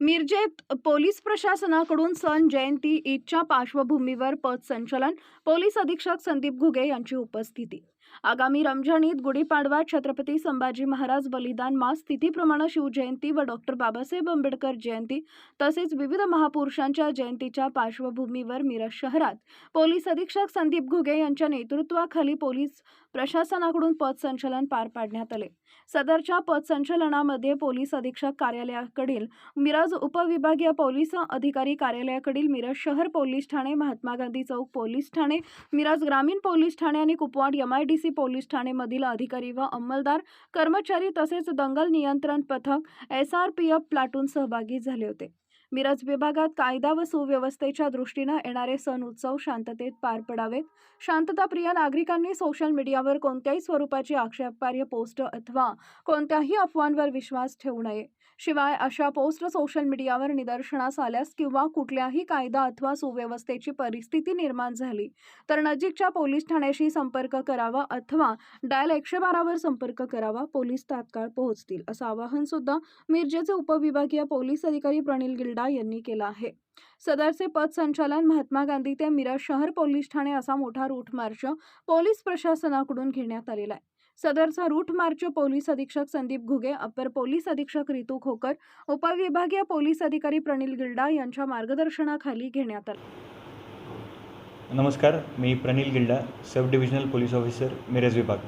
मिरजेत police प्रशासनाकडून सण जयंती ईदच्या पार्श्वभूमीवर पथ संचलन पोलीस अधीक्षक संदीप घुगे यांची उपस्थिती. आगामी रमजान ईद गुढीपाडवा छत्रपती संभाजी महाराज बलिदान मास तिथीप्रमाणे शिवजयंती व डॉक्टर बाबासाहेब आंबेडकर जयंती तसेच विविध महापुरुषांच्या जयंतीच्या पार्श्वभूमीवर मिरज शहरात पोलीस अधीक्षक संदीप घुगे यांच्या नेतृत्वाखाली पोलीस प्रशासनाकडून पथ संचलन पार पाडण्यात आले. सदरच्या पथ संचलनामध्ये पोलीस अधीक्षक कार्यालयाकडील मिरज उपविभागीय पोलीस अधिकारी कार्यालयाकडील मिरज शहर पोलीस ठाणे महात्मा गांधी चौक पोलीस ठाणे मिरज ग्रामीण पोलीस ठाणे आणि कुपवाड एमआयडीसी पोलीस ठाणेमधील अधिकारी व अंमलदार कर्मचारी तसेच दंगल नियंत्रण पथक S R P F platoon सहभागी झाले होते. मिरज विभागात कायदा व सुव्यवस्थेच्या दृष्टीनं येणारे सण उत्सव शांततेत पार पडावेत. शांतताप्रिय नागरिकांनी सोशल मीडियावर कोणत्याही स्वरूपाची आक्षेपार्ह पोस्ट अथवा कोणत्याही अफवांवर विश्वास ठेवू नये. शिवाय अशा पोस्ट सोशल मीडियावर निदर्शनास आल्यास किंवा कुठल्याही कायदा अथवा सुव्यवस्थेची परिस्थिती निर्माण झाली तर नजीकच्या पोलीस ठाण्याशी संपर्क करावा अथवा डायल एकशे बारावर संपर्क करावा पोलीस तात्काळ पोहोचतील. असं आवाहन सुद्धा मिरजेचे उपविभागीय पोलीस अधिकारी प्रणिल गिल्ड यांनी केलं आहे. सदरचे पथ संचालन महात्मा गांधी ते मिरज शहर पोलीस ठाणे असा मोठा रूट मार्च पोलीस प्रशासनाकडून घेण्यात आलेला आहे. सदरचा रूट मार्च पोलीस अधीक्षक संदीप घुगे अपर पोलीस अधीक्षक रितू खोकर उपविभागीय पोलीस अधिकारी प्रणिल गिल्डा यांच्या मार्गदर्शनाखाली घेण्यात आला. नमस्कार मी Pranil Gilda sub divisional police officer Miraj विभाग.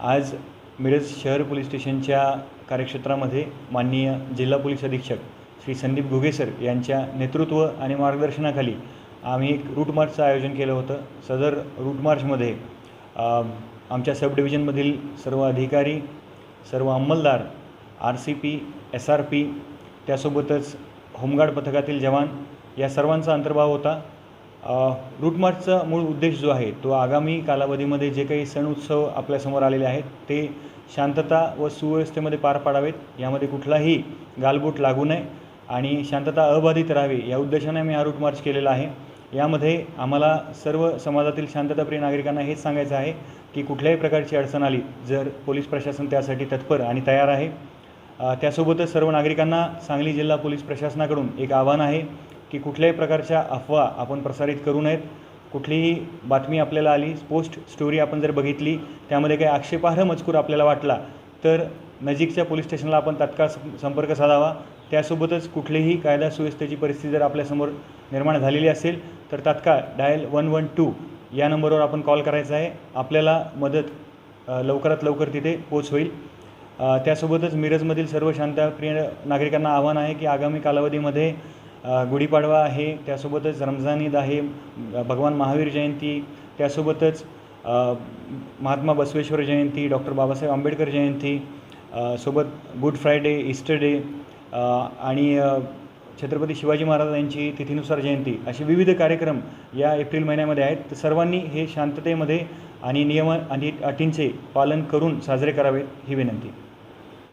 आज मिरज शहर पोलीस स्टेशनच्या कार्यक्षेत्रामध्ये माननीय जिल्हा पोलीस अधीक्षक श्री संदीप घुगेसर यांच्या नेतृत्व आणि मार्गदर्शनाखाली आम्ही एक रूट मार्चचं आयोजन केलं होतं. सदर रूट मार्चमध्ये आमच्या सब डिव्हिजनमधील सर्व अधिकारी सर्व अंमलदार R C P S R P त्यासोबतच होमगार्ड पथकातील जवान या सर्वांचा अंतर्भाव होता. रूट मार्चचा मूळ उद्देश जो आहे तो आगामी कालावधीमध्ये जे काही सण उत्सव आपल्यासमोर आलेले आहेत ते शांतता व सुव्यवस्थेमध्ये पार पाडावेत. यामध्ये कुठलाही गालबोट लागू नये. आणि शांतता अबाधित राहावी या उद्देशाने आम्ही हा रूट मार्च केलेला आहे. यामध्ये आम्हाला सर्व समाजातील शांतताप्रिय नागरिकांना हेच सांगायचं आहे की कुठल्याही प्रकारची अडचण आली जर पोलीस प्रशासन त्यासाठी तत्पर आणि तयार आहे. त्यासोबतच सर्व नागरिकांना सांगली जिल्हा पोलीस प्रशासनाकडून एक आव्हान आहे की कुठल्याही प्रकारच्या अफवा आपण प्रसारित करू नयेत. कुठलीही बातमी आपल्याला आली पोस्ट स्टोरी आपण जर बघितली त्यामध्ये काही आक्षेपार्ह मजकूर आपल्याला वाटला तर नजीकच्या पोलीस स्टेशनला आपण तात्काळ संपर्क साधावा. त्यासोबतच कुठलीही कायदा सुव्यवस्थेची परिस्थिती जर आपल्यासमोर निर्माण झालेली असेल तर तात्काळ डायल वन वन टू या नंबरवर आपण कॉल करायचा आहे. आपल्याला मदत लवकरात लवकर तिथे पोच होईल त्यासोबतच मिरजमधील सर्व शांतप्रिय नागरिकांना आव्हान आहे की आगामी कालावधीमध्ये गुढीपाडवा आहे त्यासोबतच रमजान ईद आहे भगवान महावीर जयंती त्यासोबतच महात्मा बसवेश्वर जयंती डॉक्टर बाबासाहेब आंबेडकर जयंती सोबत गुड फ्रायडे ईस्टर डे आणि छत्रपती शिवाजी महाराजांची तिथीनुसार जयंती असे विविध कार्यक्रम या एप्रिल महिन्यामध्ये आहेत. तर सर्वांनी हे शांततेमध्ये आणि नियम आणि अटींचे पालन करून साजरे करावेत ही विनंती.